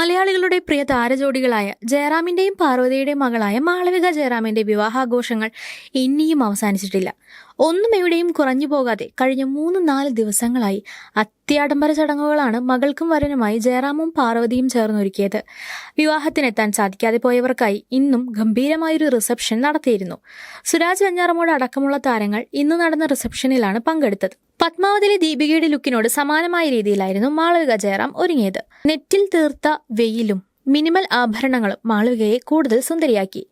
മലയാളികളുടെ പ്രിയ താരജോഡികളായ ജയറാമിന്റെയും പാർവതിയുടെയും മകളായ മാളവിക ജയറാമിന്റെ വിവാഹാഘോഷങ്ങൾ ഇനിയും അവസാനിച്ചിട്ടില്ല. ഒന്നും എവിടെയും കുറഞ്ഞു പോകാതെ കഴിഞ്ഞ മൂന്ന് നാല് ദിവസങ്ങളായി അത്യാഡംബര ചടങ്ങുകളാണ് മകൾക്കും വരനുമായി ജയറാമും പാർവതിയും ചേർന്നൊരുക്കിയത്. വിവാഹത്തിനെത്താൻ സാധിക്കാതെ പോയവർക്കായി ഇന്നും ഗംഭീരമായൊരു റിസപ്ഷൻ നടത്തിയിരുന്നു. സുരാജ് വെഞ്ഞാറമൂട് അടക്കമുള്ള താരങ്ങൾ ഇന്ന് നടന്ന റിസപ്ഷനിലാണ് പങ്കെടുത്തത്. പത്മാവതിലെ ദീപികയുടെ ലുക്കിനോട് സമാനമായ രീതിയിലായിരുന്നു മാളവിക ജയറാം ഒരുങ്ങിയത്. നെറ്റിൽ തീർത്ത വെയിലും മിനിമൽ ആഭരണങ്ങളും മാളവികയെ കൂടുതൽ സുന്ദരിയാക്കി.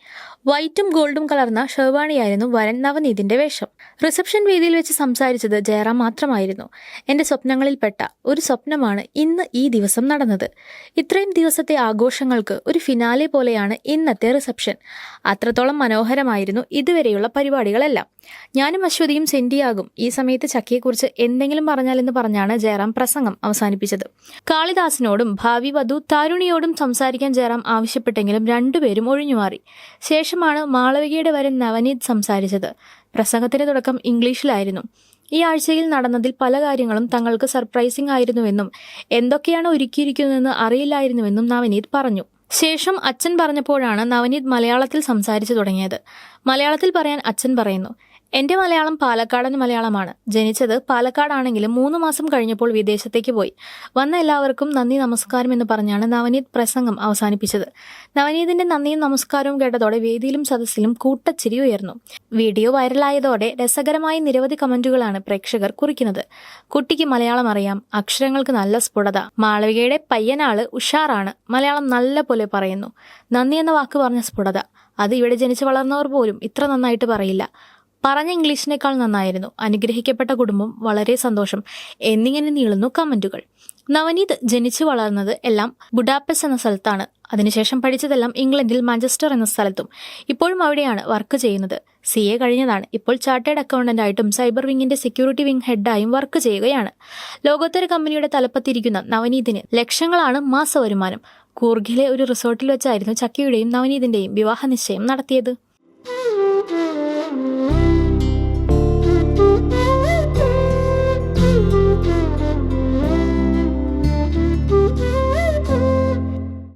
വൈറ്റും ഗോൾഡും കലർന്ന ഷെർവാണിയായിരുന്നു വരൻ നവനീതിന്റെ വേഷം. റിസപ്ഷൻ വേദിയിൽ വെച്ച് സംസാരിച്ചത് ജയറാം മാത്രമായിരുന്നു. എന്റെ സ്വപ്നങ്ങളിൽപ്പെട്ട ഒരു സ്വപ്നമാണ് ഇന്ന് ഈ ദിവസം നടന്നത്. ഇത്രയും ദിവസത്തെ ആഘോഷങ്ങൾക്ക് ഒരു ഫിനാലെ പോലെയാണ് ഇന്നത്തെ റിസപ്ഷൻ. അത്രത്തോളം മനോഹരമായിരുന്നു ഇതുവരെയുള്ള പരിപാടികളെല്ലാം. ഞാനും അശ്വതിയും സെന്റിയാകും ഈ സമയത്ത് ചക്കിയെക്കുറിച്ച് എന്തെങ്കിലും പറഞ്ഞാലെന്ന് പറഞ്ഞാണ് ജയറാം പ്രസംഗം അവസാനിപ്പിച്ചത്. കാളിദാസിനോടും ഭാവി വധു താരുണിയോടും സംസാരിക്കാൻ ജയറാം ആവശ്യപ്പെട്ടെങ്കിലും രണ്ടുപേരും ഒഴിഞ്ഞുമാറി. ശേഷമാണ് മാളവികയുടെ വരൻ നവനീത് സംസാരിച്ചത്. പ്രസംഗത്തിന്റെ തുടക്കം ഇംഗ്ലീഷിലായിരുന്നു. ഈ ആഴ്ചയിൽ നടന്നതിൽ പല കാര്യങ്ങളും തങ്ങൾക്ക് സർപ്രൈസിംഗ് ആയിരുന്നുവെന്നും എന്തൊക്കെയാണ് ഒരുക്കിയിരിക്കുന്നതെന്ന് അറിയില്ലായിരുന്നുവെന്നും നവനീത് പറഞ്ഞു. ശേഷം അച്ഛൻ പറഞ്ഞപ്പോഴാണ് നവനീത് മലയാളത്തിൽ സംസാരിച്ചു തുടങ്ങിയത്. മലയാളത്തിൽ പറയാൻ അച്ഛൻ പറയുന്നു എന്റെ മലയാളം പാലക്കാടൻ മലയാളമാണ്. ജനിച്ചത് പാലക്കാടാണെങ്കിലും മൂന്ന് മാസം കഴിഞ്ഞപ്പോൾ വിദേശത്തേക്ക് പോയി. വന്ന എല്ലാവർക്കും നന്ദി നമസ്കാരം എന്ന് പറഞ്ഞാണ് നവനീത് പ്രസംഗം അവസാനിപ്പിച്ചത്. നവനീതിന്റെ നന്ദിയും നമസ്കാരവും കേട്ടതോടെ വേദിയിലും സദസ്സിലും കൂട്ടച്ചിരി ഉയർന്നു. വീഡിയോ വൈറലായതോടെ രസകരമായ നിരവധി കമന്റുകളാണ് പ്രേക്ഷകർ കുറിക്കുന്നത്. കുട്ടിക്ക് മലയാളം അറിയാം അക്ഷരങ്ങൾക്ക് നല്ല സ്ഫുടത. മാളവികയുടെ പയ്യനാൾ ഉഷാറാണ് മലയാളം നല്ല പോലെ പറയുന്നു. നന്ദി എന്ന വാക്ക് പറഞ്ഞ സ്ഫുടത. അത് ഇവിടെ ജനിച്ചു വളർന്നവർ പോലും ഇത്ര നന്നായിട്ട് പറയില്ല. പറഞ്ഞ ഇംഗ്ലീഷിനേക്കാൾ നന്നായിരുന്നു. അനുഗ്രഹിക്കപ്പെട്ട കുടുംബം വളരെ സന്തോഷം. എന്നിങ്ങനെ നീളുന്നു കമന്റുകൾ. നവനീത് ജനിച്ചു വളർന്നത് എല്ലാം ബുഡാപ്പസ് എന്ന സ്ഥലത്താണ്. അതിനുശേഷം പഠിച്ചതെല്ലാം ഇംഗ്ലണ്ടിൽ മാഞ്ചസ്റ്റർ എന്ന സ്ഥലത്തും. ഇപ്പോഴും അവിടെയാണ് വർക്ക് ചെയ്യുന്നത്. സി എ കഴിഞ്ഞതാണ്. ഇപ്പോൾ ചാർട്ടേഡ് അക്കൗണ്ടന്റ് ആയിട്ടും സൈബർ വിങ്ങിന്റെ സെക്യൂരിറ്റി വിങ് ഹെഡായും വർക്ക് ചെയ്യുകയാണ്. ലോകോത്തര കമ്പനിയുടെ തലപ്പത്തിരിക്കുന്ന നവനീതിന് ലക്ഷങ്ങളാണ് മാസ വരുമാനം. കൂർഗിലെ ഒരു റിസോർട്ടിൽ വെച്ചായിരുന്നു ചക്കിയുടെയും നവനീതിന്റെയും വിവാഹ നിശ്ചയം നടത്തിയത്.